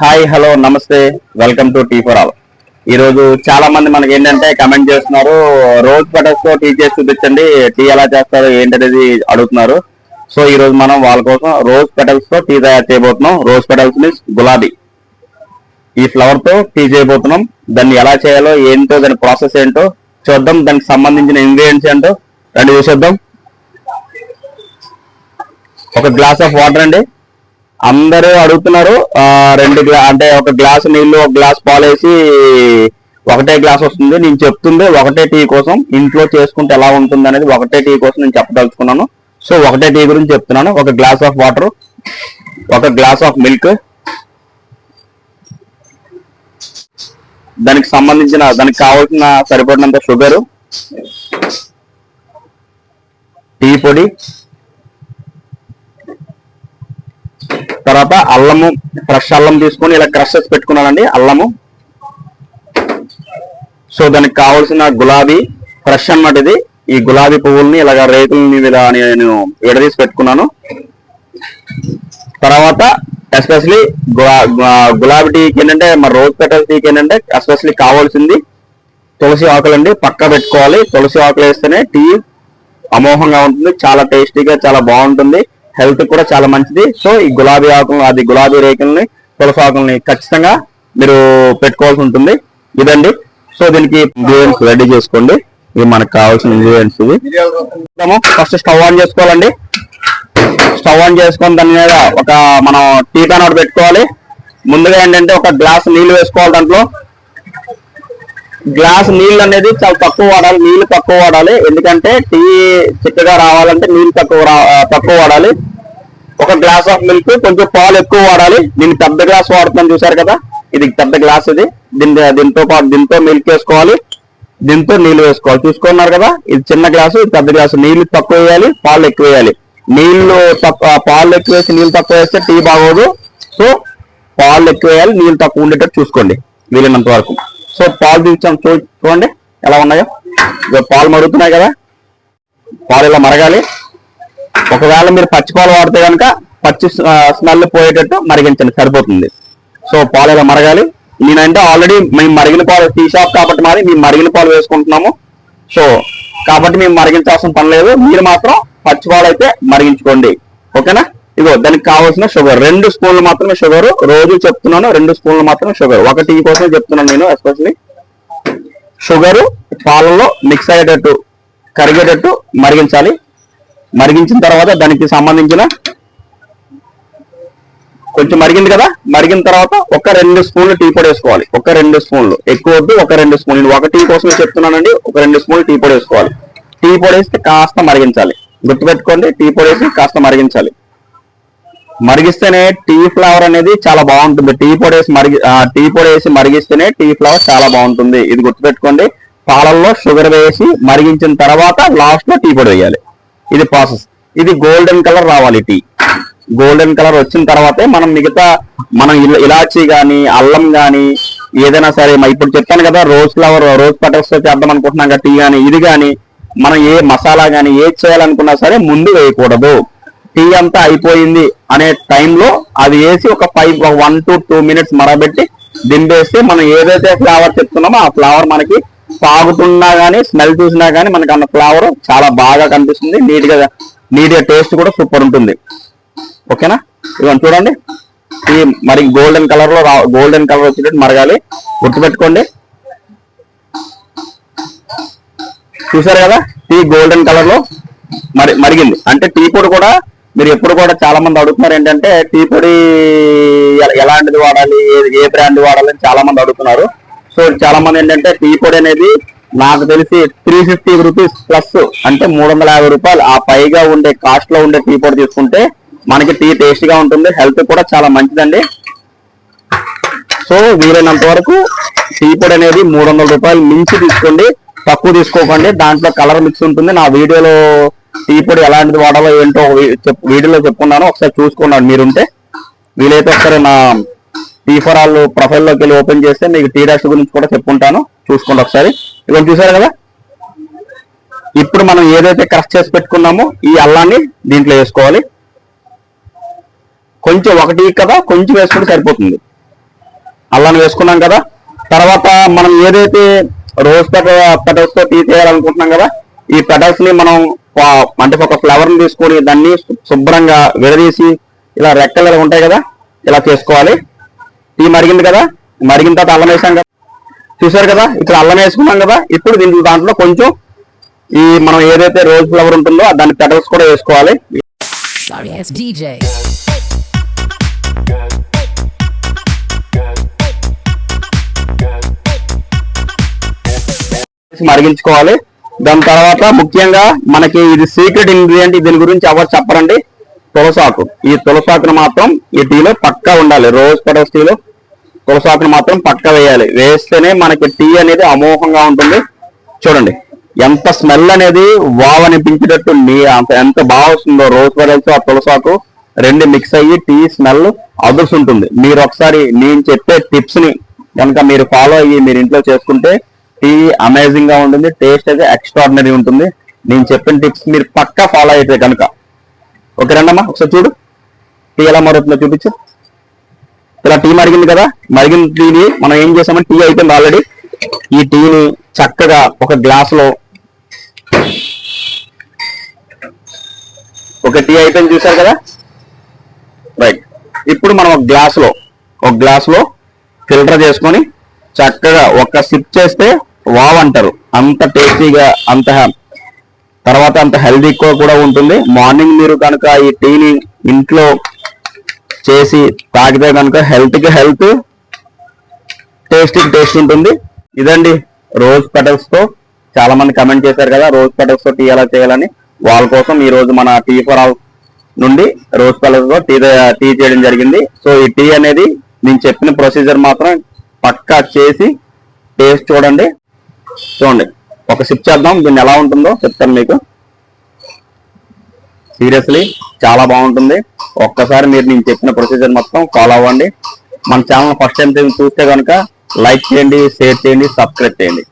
Hi hello నమస్తే. Welcome to tea for all ఈరోజు చాలా మంది మనకి ఏంటంటే కమెంట్ చేస్తున్నారు రోజ్ పెటల్స్తో టీ చేసి చూపించండి టీ ఎలా చేస్తారు ఏంటనేది అడుగుతున్నారు. సో ఈ రోజు మనం వాళ్ళ కోసం రోజ్ పెటల్స్తో టీ తయారు చేయబోతున్నాం. రోజ్ పెటల్స్ మీన్స్ గులాబీ. ఈ ఫ్లవర్తో టీ చేయబోతున్నాం. దాన్ని ఎలా చేయాలో ఏంటో దాని ప్రాసెస్ ఏంటో చూద్దాం. దానికి సంబంధించిన ఇంగ్రీడియంట్స్ ఏంటో రెండు చూసేద్దాం. ఒక గ్లాస్ ఆఫ్ వాటర్ అండి. అందరూ అడుగుతున్నారు రెండు గ్లా అంటే ఒక గ్లాస్ నీళ్ళు ఒక గ్లాస్ పాలేసి ఒకటే గ్లాస్ వస్తుంది. నేను చెప్తుంది ఒకటే టీ కోసం ఇంట్లో చేసుకుంటే ఎలా ఉంటుంది అనేది ఒకటే టీ కోసం నేను చెప్పదలుచుకున్నాను. సో ఒకటే టీ గురించి చెప్తున్నాను. ఒక గ్లాస్ ఆఫ్ వాటర్ ఒక గ్లాస్ ఆఫ్ మిల్క్. దానికి సంబంధించిన దానికి కావాల్సిన సరిపడినంత షుగరు టీ పొడి తర్వాత అల్లము ఫ్రెష్ అల్లం తీసుకొని ఇలా క్రషెస్ పెట్టుకున్నానండి అల్లము. సో దానికి కావాల్సిన గులాబీ ఫ్రెష్ అన్నమాట ఇది. ఈ గులాబీ పువ్వుల్ని ఇలాగ రేకులని మీద నేను విడదీసి పెట్టుకున్నాను. తర్వాత ఎస్పెషలీ గులాబీ టీకి ఏంటంటే మా రోజ్ పెటల్ టీకి ఏంటంటే ఎస్పెషలీ కావాల్సింది తులసి ఆకులు అండి పక్క పెట్టుకోవాలి. తులసి ఆకులు వేస్తేనే టీ అమోహంగా ఉంటుంది చాలా టేస్టీగా చాలా బాగుంటుంది. హెల్త్ కూడా చాలా మంచిది. సో ఈ గులాబీ ఆకులను అది గులాబీ రేకుల్ని తులసి ఆకుల్ని ఖచ్చితంగా మీరు పెట్టుకోవాల్సి ఉంటుంది. ఇదండి. సో దీనికి ఇంగ్రీడియంట్స్ రెడీ చేసుకోండి. ఇవి మనకు కావాల్సిన ఇంగ్రీడియంట్స్ ఇవి. ఫస్ట్ స్టవ్ ఆన్ చేసుకోవాలండి. స్టవ్ ఆన్ చేసుకొని దాని మీద ఒక మనం టీ పాన్ ఒకటి పెట్టుకోవాలి. ముందుగా ఏంటంటే ఒక గ్లాస్ నీళ్ళు వేసుకోవాలి దాంట్లో. గ్లాస్ నీళ్ళు అనేది చాలా తక్కువ వాడాలి నీళ్ళు తక్కువ వాడాలి. ఎందుకంటే టీ చిక్కగా రావాలంటే నీళ్ళు తక్కువ తక్కువ వాడాలి. ఒక గ్లాస్ ఆఫ్ మిల్క్ కొంచెం పాలు ఎక్కువ వాడాలి. దీన్ని పెద్ద గ్లాస్ వాడుతున్నాను చూసారు కదా? ఇది పెద్ద గ్లాస్ ఇది. దీని దీంతో పాటు దీంతో మిల్క్ వేసుకోవాలి. దీంతో నీళ్ళు వేసుకోవాలి. చూసుకున్నారు కదా? ఇది చిన్న గ్లాసు ఇది పెద్ద గ్లాసు. నీళ్ళు తక్కువ వేయాలి పాలు ఎక్కువ వేయాలి. నీళ్ళు తక్కువ పాలు ఎక్కువ వేసి నీళ్ళు తక్కువ వేస్తే టీ బాగోదు. సో పాలు ఎక్కువ వేయాలి నీళ్ళు తక్కువ ఉండేటట్టు చూసుకోండి. వీలైనంత వరకు. సో పాలు తీసాం చూ చూడండి ఎలా ఉన్నాయో. ఇదిగో పాలు మరుగుతున్నాయి కదా. పాలు ఇలా మరగాలి. ఒకవేళ మీరు పచ్చి పాలు వాడితే కనుక పచ్చి స్మెల్ పోయేటట్టు మరిగించండి. సరిపోతుంది. సో పాలు ఇలా మరగాలి. నేనంటే ఆల్రెడీ మేము మరిగిన పాలు టీ షాప్ కాబట్టి మరి మేము మరిగిన పాలు వేసుకుంటున్నాము. సో కాబట్టి మేము మరిగించాల్సిన పని లేదు. మీరు మాత్రం పచ్చి పాలు అయితే మరిగించుకోండి. ఓకేనా? ఇగో దానికి కావాల్సిన షుగర్. రెండు స్పూన్లు మాత్రమే షుగర్. రోజు చెప్తున్నాను రెండు స్పూన్లు మాత్రమే షుగర్. ఒక టీ కోసం చెప్తున్నాను నేను ఎస్పెషల్లీ. షుగరు పాలలో మిక్స్ అయ్యేటట్టు కరిగేటట్టు మరిగించాలి. మరిగించిన తర్వాత దానికి సంబంధించిన కొంచెం మరిగింది కదా? మరిగిన తర్వాత ఒక రెండు స్పూన్లు టీ పొడి వేసుకోవాలి. ఒక రెండు స్పూన్లు. ఎక్కువ వద్దు ఒక రెండు స్పూన్లు. ఒక టీ కోసమే చెప్తున్నానండి ఒక రెండు స్పూన్లు టీ పొడి వేసుకోవాలి. టీ పొడి వేస్తే కాస్త మరిగించాలి. గుర్తుపెట్టుకోండి టీ పొడి వేసి కాస్త మరిగించాలి. మరిగిస్తేనే టీ ఫ్లేవర్ అనేది చాలా బాగుంటుంది. టీ పొడి వేసి మరిగి టీ పొడి వేసి మరిగిస్తేనే టీ ఫ్లేవర్ చాలా బాగుంటుంది. ఇది గుర్తుపెట్టుకోండి. పాలల్లో షుగర్ వేసి మరిగించిన తర్వాత లాస్ట్లో టీ పొడి వేయాలి. ఇది ప్రాసెస్ ఇది గోల్డెన్ కలర్ రావాలి టీ. గోల్డెన్ కలర్ వచ్చిన తర్వాతే మనం మిగతా మనం ఇల- ఇలాచీ గాని అల్లం గాని ఏదైనా సరే ఇప్పుడు చెప్పాను కదా రోజ్ ఫ్లవర్ రోజ్ పటర్స్ చేద్దాం అనుకుంటున్నాం కదా టీ కానీ ఇది కానీ మనం ఏ మసాలా కానీ ఏది చేయాలనుకున్నా సరే ముందు వేయకూడదు. టీ అంతా అయిపోయింది అనే టైంలో అది వేసి ఒక five one to two minutes మరబెట్టి దింపేస్తే మనం ఏదైతే ఫ్లేవర్ చెప్తున్నామో ఆ ఫ్లేవర్ మనకి తాగుతున్నా కానీ స్మెల్ చూసినా కానీ మనకి అన్న ఫ్లేవర్ చాలా బాగా కనిపిస్తుంది. నీట్గా నీట్గా టేస్ట్ కూడా సూపర్ ఉంటుంది. ఓకేనా? ఇవన్నీ చూడండి. టీ మరి గోల్డెన్ కలర్లో గోల్డెన్ కలర్ వచ్చేటట్టు మరగాలి. గుర్తుపెట్టుకోండి. చూసారు కదా? టీ గోల్డెన్ కలర్లో మరి మరిగింది. అంటే టీ పొడి కూడా మీరు ఎప్పుడు కూడా చాలా మంది అడుగుతున్నారు ఏంటంటే టీ పొడి ఎలాంటిది వాడాలి ఏ- బ్రాండ్ వాడాలి అని చాలా మంది అడుగుతున్నారు. సో చాలా మంది ఏంటంటే టీ పొడి అనేది నాకు తెలిసి త్రీ ఫిఫ్టీ రూపీస్ ప్లస్ అంటే మూడు వందల యాభై రూపాయలు. ఆ పైగా ఉండే కాస్ట్లో ఉండే టీ పొడి తీసుకుంటే మనకి టీ టేస్ట్గా ఉంటుంది హెల్త్ కూడా చాలా మంచిదండి. సో వీలైనంత వరకు టీ పొడి అనేది మూడు వందల రూపాయలు మించి తీసుకోండి తక్కువ తీసుకోకండి. దాంట్లో కలర్ మిక్స్ ఉంటుంది. నా వీడియోలో టీ పొడి ఎలాంటిది వాడాలో ఏంటో వీడియోలో చెప్పుకున్నాను. ఒకసారి చూసుకున్నాను మీరుంటే వీలైతే ఒకసారి నా టీ ఫర్ ఆల్ ప్రొఫైల్లోకి వెళ్ళి ఓపెన్ చేస్తే మీకు టీ డాష్ గురించి కూడా చెప్పుకుంటాను చూసుకోండి ఒకసారి. ఇవన్నీ చూసారు కదా? ఇప్పుడు మనం ఏదైతే క్రష్ చేసి పెట్టుకున్నామో ఈ అల్లాన్ని దీంట్లో వేసుకోవాలి. కొంచెం ఒకటి కదా కొంచెం వేసుకుంటే సరిపోతుంది. అల్లాన్ని వేసుకున్నాం కదా. తర్వాత మనం ఏదైతే రోజ్ పెటల్స్తో టీ చేయాలనుకుంటున్నాం కదా ఈ పెటల్స్ని మనం అంటే ఒక ఫ్లవర్ని తీసుకొని దాన్ని శుభ్రంగా విడదీసి ఇలా రెక్కలు ఉంటాయి కదా ఇలా చేసుకోవాలి. టీ మరిగింది కదా మరిగిన తర్వాత అల్లం వేసాం కదా. చూసారు కదా ఇక్కడ అల్లం వేసుకున్నాం కదా ఇప్పుడు దీంట్లో దాంట్లో కొంచెం ఈ మనం ఏదైతే రోజ్ ఫ్లవర్ ఉంటుందో దాని పెటల్స్ కూడా వేసుకోవాలి. మరిగించుకోవాలి. దాని తర్వాత ముఖ్యంగా మనకి ఇది సీక్రెట్ ఇంగ్రీడియంట్ దీని గురించి ఎవరు చెప్పరండి? తులసాకు. ఈ తులసాకును మాత్రం ఈ టీలో పక్కా ఉండాలి. రోజ్ పెటల్స్ టీలో తులసాకును మాత్రం పక్కా వేయాలి. వేస్తేనే మనకి టీ అనేది అమోఘంగా ఉంటుంది. చూడండి. ఎంత స్మెల్ అనేది వావ్ అనిపించేటట్టు నీ అంత ఎంత బాగా వస్తుందో రోజ్ పెటల్స్ ఆ తులసాకు రెండు మిక్స్ అయ్యి టీ స్మెల్ అదుర్స్ ఉంటుంది మీరు ఒకసారి నేను చెప్పే టిప్స్ని కనుక మీరు ఫాలో అయ్యి మీరు ఇంట్లో చేసుకుంటే టీ అమేజింగ్గా ఉంటుంది టేస్ట్ అయితే ఎక్స్ట్రాడినరీ ఉంటుంది. నేను చెప్పిన టిప్స్ మీరు పక్కా ఫాలో అయితే కనుక. ఓకే రండమ్మా ఒకసారి చూడు. టీ ఎలా మరుగుతుందో చూపించు. ఇలా టీ మరిగింది కదా మరిగిన టీని మనం ఏం చేసామంటే టీ అయిపోయింది ఆల్రెడీ ఈ టీని చక్కగా ఒక గ్లాస్లో ఒక టీ అయిపోయింది చూసారు కదా? రైట్ ఇప్పుడు మనం ఒక గ్లాస్లో ఒక గ్లాస్లో ఫిల్టర్ చేసుకొని చక్కగా ఒక సిప్ చేస్తే వావ్ అంటారు అంత టేస్టీగా అంత తర్వాత అంత హెల్దీ కూడా ఉంటుంది. మార్నింగ్ మీరు కనుక ఈ టీని ఇంట్లో చేసి తాగితే కనుక హెల్త్కి హెల్త్ టేస్టీకి టేస్ట్ ఉంటుంది. ఇదండి రోజ్ పెటల్స్తో. చాలా మంది కమెంట్ చేశారు కదా రోజ్ పెటల్స్తో టీ ఎలా చేయాలని. వాళ్ళ కోసం ఈ రోజు మన టీ ఫర్ ఆల్ నుండి రోజ్ పెటల్స్తో టీ టీ చేయడం జరిగింది. సో ఈ టీ అనేది నేను చెప్పిన ప్రొసీజర్ మాత్రం పక్కా చేసి టేస్ట్ చూడండి. చూడండి. ఒక సిప్ చేద్దాం. దీన్ని ఎలా ఉంటుందో చెప్తాను మీకు. సీరియస్లీ చాలా బాగుంటుంది. ఒక్కసారి మీరు నేను చెప్పిన ప్రొసీజర్ మొత్తం ఫాలో అవ్వండి. మన ఛానల్ ఫస్ట్ టైం చూస్తే కనుక లైక్ చేయండి షేర్ చేయండి సబ్స్క్రైబ్ చేయండి.